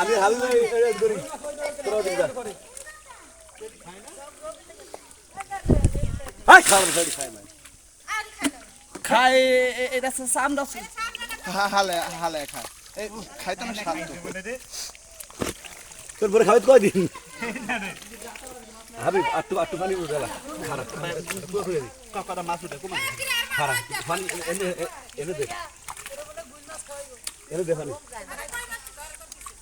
আমি হাবিব ভাই এটা করি তোরা দিন যা। আই খাবার খাই খাই ভাই খাই এটা সামটা হালে হালে খায় এই খাইতো না শান্ত তোর পরে খাবে কয় দিন হাবিব আটটু আটটু পানি উঠে গেলা খারাপ কাকাটা মাছ উঠে কমা। খারাপ পানি এনে এনে দে। এনে দে পানি।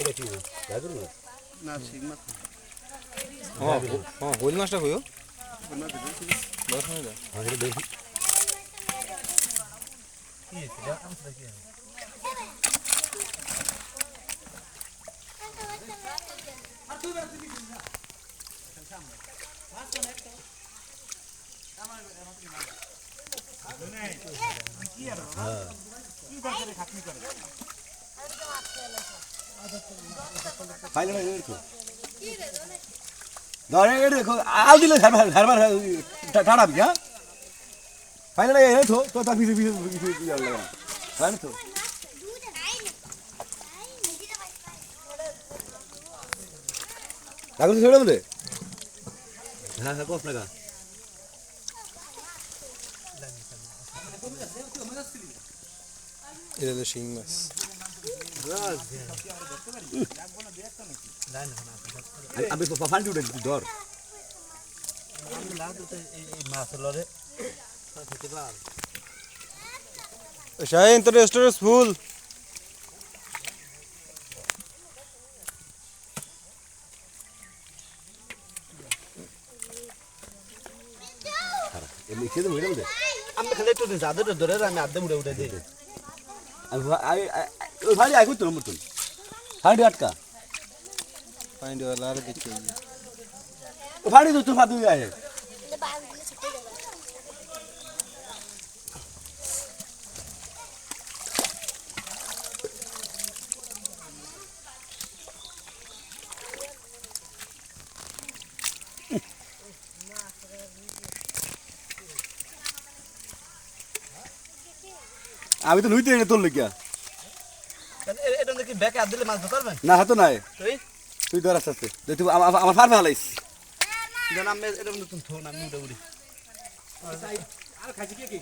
এটা এটা আর দিবে এটা কি গাজর না না ঠিক মাছ হ্যাঁ হ্যাঁ হইল মাছটা হইও আগে দেখি ফাইলে না এরকম ধরে এরকম আল দিলে ধারবার টাড়াবি হ্যাঁ ফাইলে না এই তো তো তার পিছে পিছে পিছে পিছে লাগা হয় তো ছেড়ে হ্যাঁ হ্যাঁ কস টাকা এটা হলো শিং মাছ আমি ফান্ডি উঠে ধর। শাহিন তোর স্টোরেজ ফুল খেতে আমি খালি একটু জাদুটা ধরে আমি আধে উড়ে উঠে দিই আমি ওই ভাই আগে তো মতন ফান্ডি আটকা। পাইন্ড ওয়ালা আর দেখতে ফান্ডি তো তোর ফাঁদু আয়। আমি তো লুইতে তোর লেগিয়া। এটা দেখি ব্যাকে হাত দিলে মাছ ধরতে পারবেন? না হাতো নাই। তুই তুই ধর আস্তে আস্তে। তুই আমা- আমা- আমার ফার হালাইস যেন আমি এটা নতুন থো না আমি উড়ি। আর খাইছি কি কি?